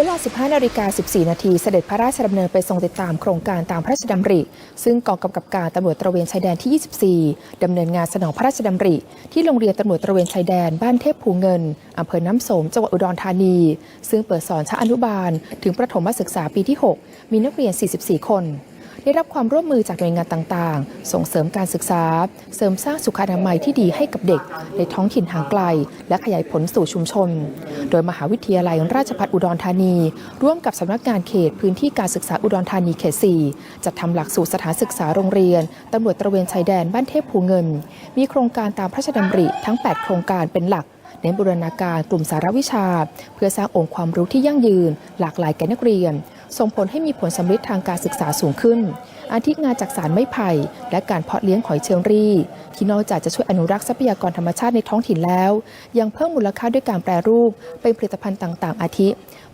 เวลา 15 นาฬิกา 14 นาที เสด็จพระราชดำเนินไปทรงติดตามโครงการตามพระราชดำริ ซึ่งกองกำกับการตำรวจตระเวนชายแดนที่ 24 ดำเนินงานสนองพระราชดำริ ที่โรงเรียนตำรวจตระเวนชายแดนบ้านเทพภูเงินอำเภอน้ำสม จังหวัดอุดรธานี ซึ่งเปิดสอนชั้นอนุบาล ถึงประถมศึกษาปีที่ 6 มีนักเรียน 44 คน ได้รับความร่วมมือจากหน่วยงานต่างๆ ส่งเสริมการศึกษา เสริมสร้างสุขอนามัยที่ดีให้กับเด็ก ในท้องถิ่นห่างไกล และขยายผลสู่ชุมชน โดยมหาวิทยาลัยราชภัฏอุดรธานี ร่วมกับสำนักงานเขตพื้นที่การศึกษาอุดรธานีเขต 4 จัดทำหลักสูตรสถานศึกษาโรงเรียนตำรวจตระเวนชายแดนบ้านเทพภูเงิน มีโครงการตามพระราชดำริทั้ง 8 โครงการเป็นหลักเน้นบูรณาการกลุ่มสารวิชา เพื่อสร้างองค์ความรู้ที่ยั่งยืน หลากหลายแก่นักเรียน ส่งผลให้มีผลสำลิดทางการศึกษาสูงขึ้น อาทิงานจากสารไม้ไผ่ และการเพาะเลี้ยงหอยเชอรี่ ที่นอกจากจะช่วยอนุรักษ์ทรัพยากรธรรมชาติในท้องถิ่นแล้ว ยังเพิ่มมูลค่าด้วยการแปรรูป เป็นผลิตภัณฑ์ต่าง ๆ อาทิ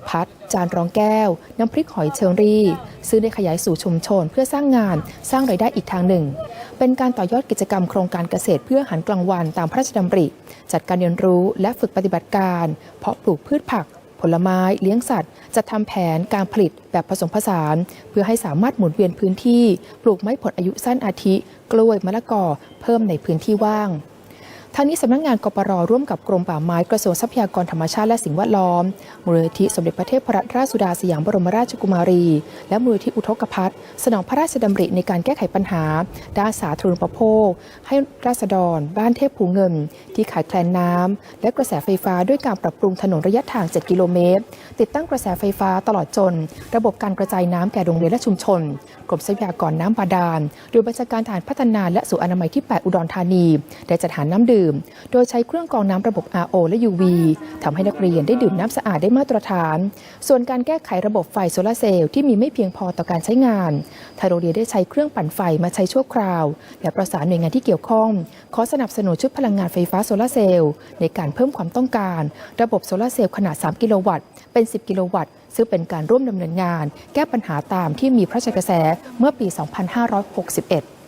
พัด จานรองแก้ว น้ำพริกหอยเชอรี่ซึ่งได้ขยายสู่ชุมชน เพื่อสร้างงานสร้างรายได้อีกทางหนึ่ง เป็นการต่อยอดกิจกรรมโครงการเกษตรเพื่อหันกลางวันตามพระราชดำริ จัดการเรียนรู้และฝึกปฏิบัติการ เพาะปลูกพืชผัก ผลไม้เลี้ยงสัตว์จะทำแผนการผลิตแบบผสมผสาน เพื่อให้สามารถหมุนเวียนพื้นที่ ปลูกไม้ผลอายุสั้นอาทิ กล้วยมะละกอเพิ่มในพื้นที่ว่าง ทางนี้สำนักงงานกปรร่วมกับกรมป่าไม้กระทรวงทรัพยากรธรรมชาติและสิ่งแวดล้อม มูลนิธิสมเด็จพระเทพรัตนราชสุดาสยามบรมราชกุมารี และมูลนิธิอุทกภัทสนองพระราชดำริในการแก้ไขปัญหา ด้านสาธารณูปโภค ให้ราษฎร บ้านเทพภูเงิน ที่ขาดแคลนน้ำและกระแสไฟฟ้าด้วยการปรับปรุงถนนระยะทาง 7 กิโลเมตร ติดตั้งกระแสไฟฟ้าตลอดจน ระบบการกระจายน้ำแก่โรงเรียนและชุมชน กรมทรัพยากรน้ำบาดาลโดยบัญชาการฐานพัฒนาและสู่อนามัยที่ 8 อุดรธานี ได้จัดหาน้ำดื่มโดยใช้เครื่องกรองน้ำระบบ RO และ UV ทำให้นักเรียนได้ดื่มน้ำสะอาดได้มาตรฐาน ส่วนการแก้ไขระบบไฟโซลาร์เซลล์ที่มีไม่เพียงพอต่อการใช้งานทางโรงเรียนได้ใช้เครื่องปั่นไฟมาใช้ชั่วคราว และประสานหน่วยงานที่เกี่ยวข้อง ขอสนับสนุนชุดพลังงานไฟฟ้าโซลาร์เซลล์ในการเพิ่มความต้องการ ระบบโซลาร์เซลล์ขนาด 3 กิโลวัตต์ เป็น 10 กิโลวัตต์ซึ่งเป็นการร่วมดำเนินงาน แก้ปัญหาตามที่มีพระราชกระแสเมื่อปี 2561